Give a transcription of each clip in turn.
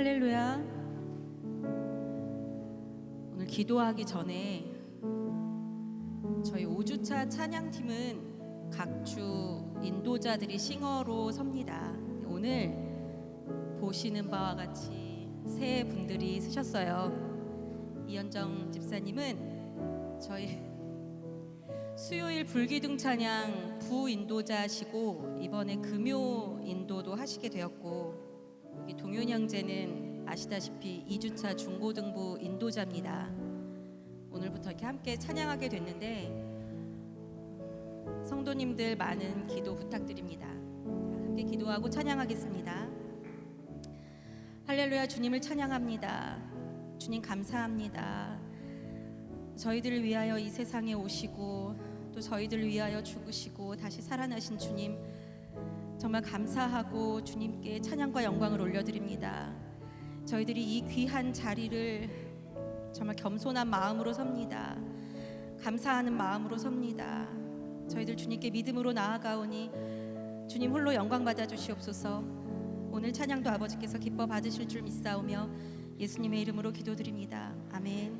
할렐루야. 오늘 기도하기 전에 저희 5주차 찬양팀은 각주 인도자들이 싱어로 섭니다. 오늘 보시는 바와 같이 세 분들이 쓰셨어요. 이현정 집사님은 저희 수요일 불기둥 찬양 부 인도자시고 이번에 금요 인도도 하시게 되었고 여기 동윤 형제는 아시다시피 2주차 중고등부 인도자입니다. 오늘부터 이렇게 함께 찬양하게 됐는데 성도님들 많은 기도 부탁드립니다. 함께 기도하고 찬양하겠습니다. 할렐루야 주님을 찬양합니다. 주님 감사합니다. 저희들을 위하여 이 세상에 오시고 또 저희들을 위하여 죽으시고 다시 살아나신 주님 정말 감사하고 주님께 찬양과 영광을 올려드립니다. 저희들이 이 귀한 자리를 정말 겸손한 마음으로 섭니다. 감사하는 마음으로 섭니다. 저희들 주님께 믿음으로 나아가오니 주님 홀로 영광 받아 주시옵소서. 오늘 찬양도 아버지께서 기뻐 받으실 줄 믿사오며 예수님의 이름으로 기도드립니다. 아멘.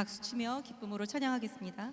박수치며 기쁨으로 찬양하겠습니다.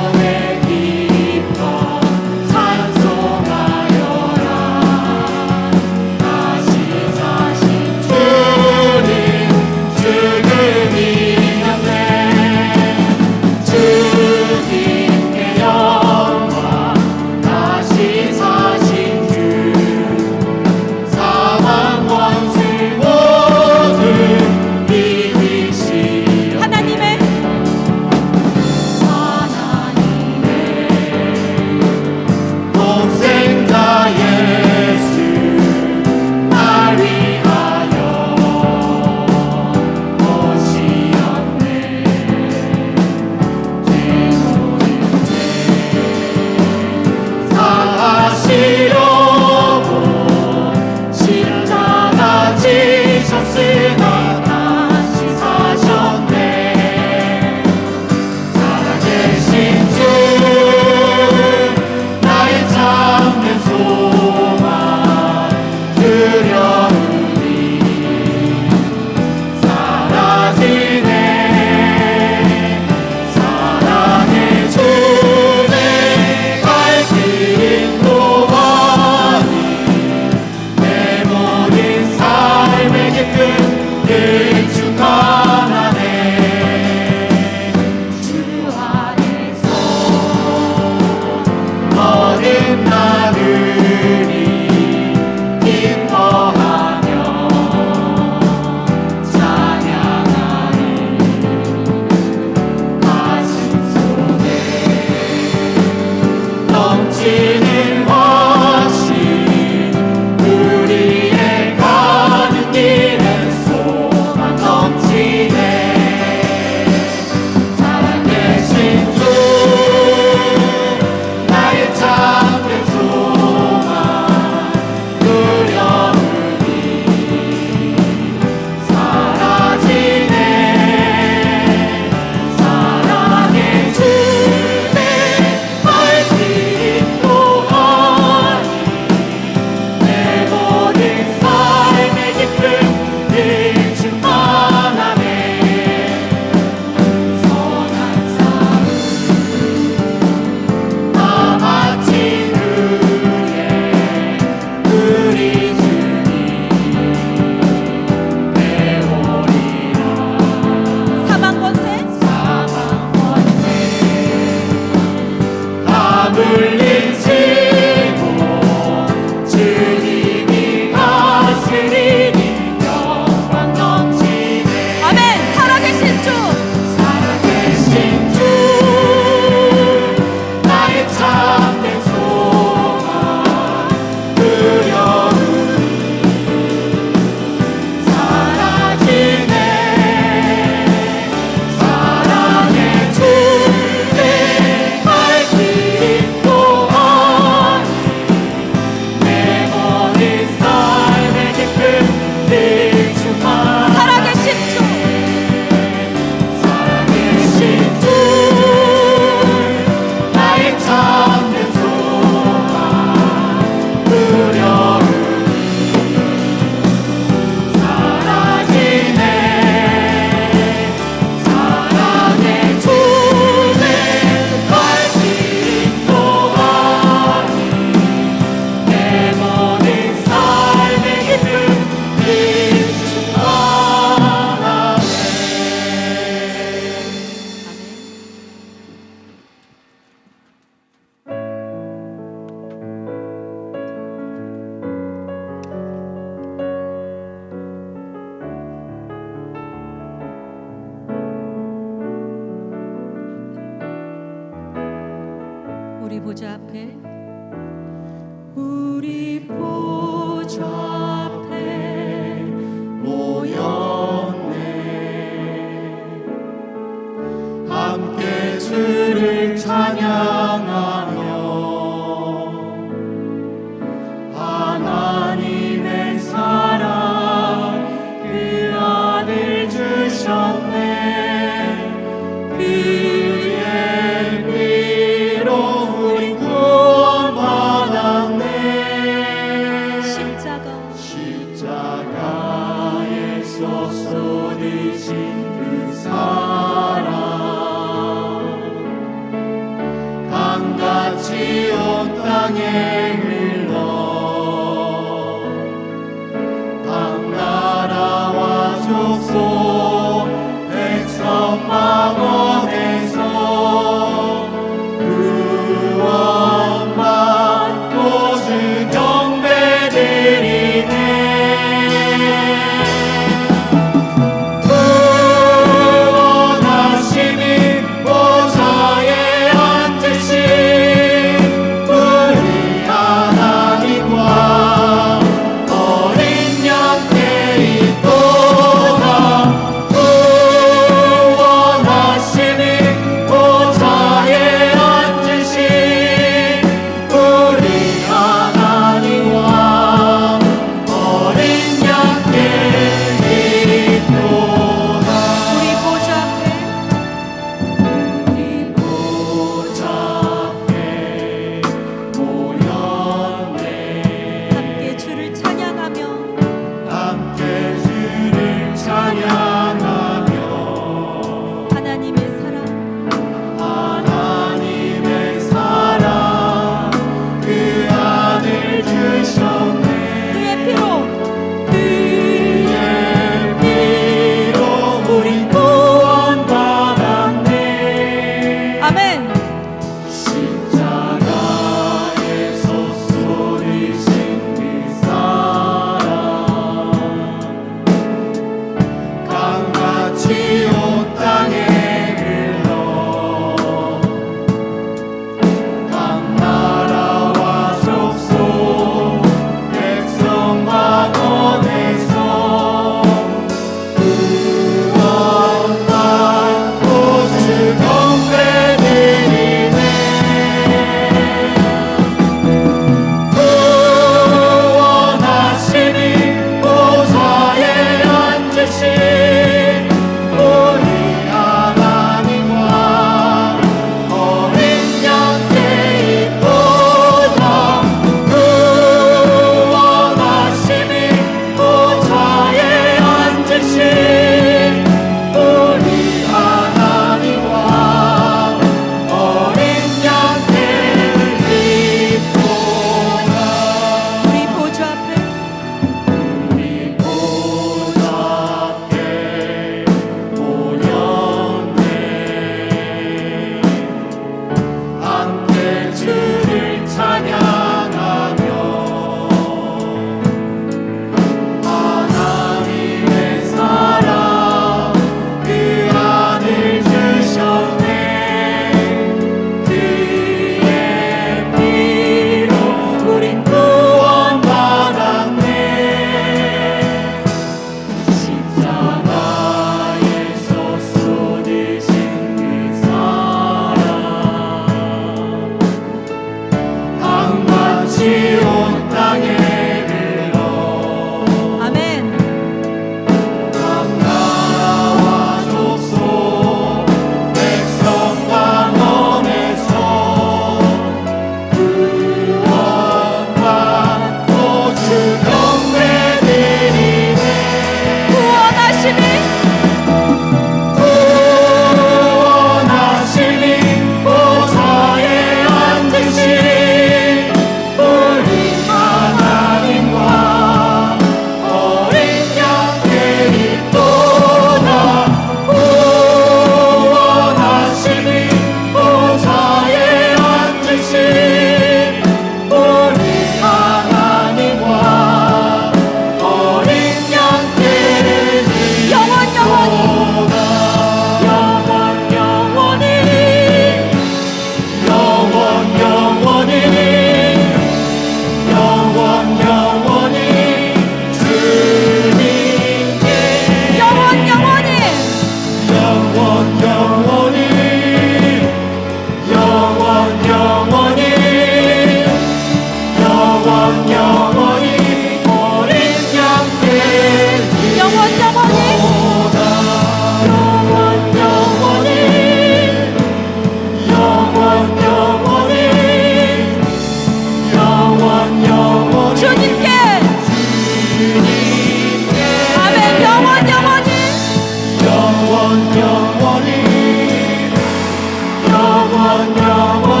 one now.